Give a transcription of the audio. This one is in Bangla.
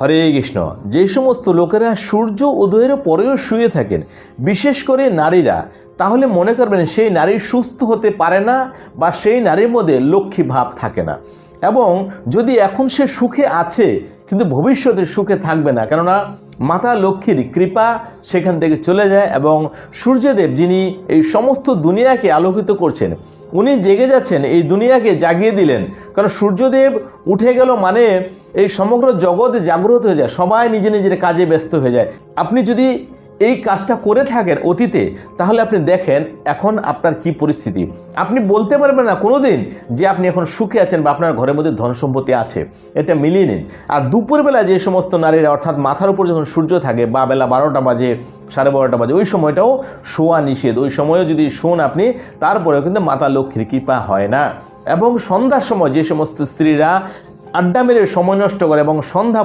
হরে কৃষ্ণ। যে সমস্ত লোকেরা সূর্য উদয়ের পরেও শুয়ে থাকেন, বিশেষ করে নারীরা, তাহলে মনে করবেন সেই নারী সুস্থ হতে পারে না বা সেই নারীর মধ্যে লক্ষ্মী ভাব থাকে না। এবং যদি এখন সে সুখে আছে, কিন্তু ভবিষ্যতে সুখে থাকবে না, কেননা মাতা লক্ষ্মীর কৃপা সেখান থেকে চলে যায় এবং সূর্যদেব যিনি এই সমস্ত দুনিয়াকে আলোকিত করছেন, উনি জেগে যাচ্ছেন, এই দুনিয়াকে জাগিয়ে দিলেন। কারণ সূর্যদেব উঠে গেল মানে এই সমগ্র জগৎ জাগ্রত হয়ে যায়, সবাই নিজে নিজের কাজে ব্যস্ত হয়ে যায়। আপনি যদি এই কাজটা করে থাকেন অতীতে, তাহলে আপনি দেখেন এখন আপনার কি পরিস্থিতি। আপনি বলতে পারবেন না কোনো দিন যে আপনি এখন সুখে আছেন বা আপনার ঘরের মধ্যে ধন সম্পত্তি আছে, এটা মিলিয়ে নিন। আর দুপুরবেলা যে সমস্ত নারীরা অর্থাৎ মাথার উপর যখন সূর্য থাকে বা বেলা বারোটা বাজে, সাড়ে বারোটা বাজে, ওই সময়টাও শোয়া নিষেধ। ওই সময়ও যদি শোন আপনি, তারপরেও কিন্তু মাতা লক্ষ্মীর কৃপা হয় না। এবং সন্ধ্যার সময় যে সমস্ত স্ত্রীরা আড্ডা মেরে সময় নষ্ট করে এবং সন্ধ্যা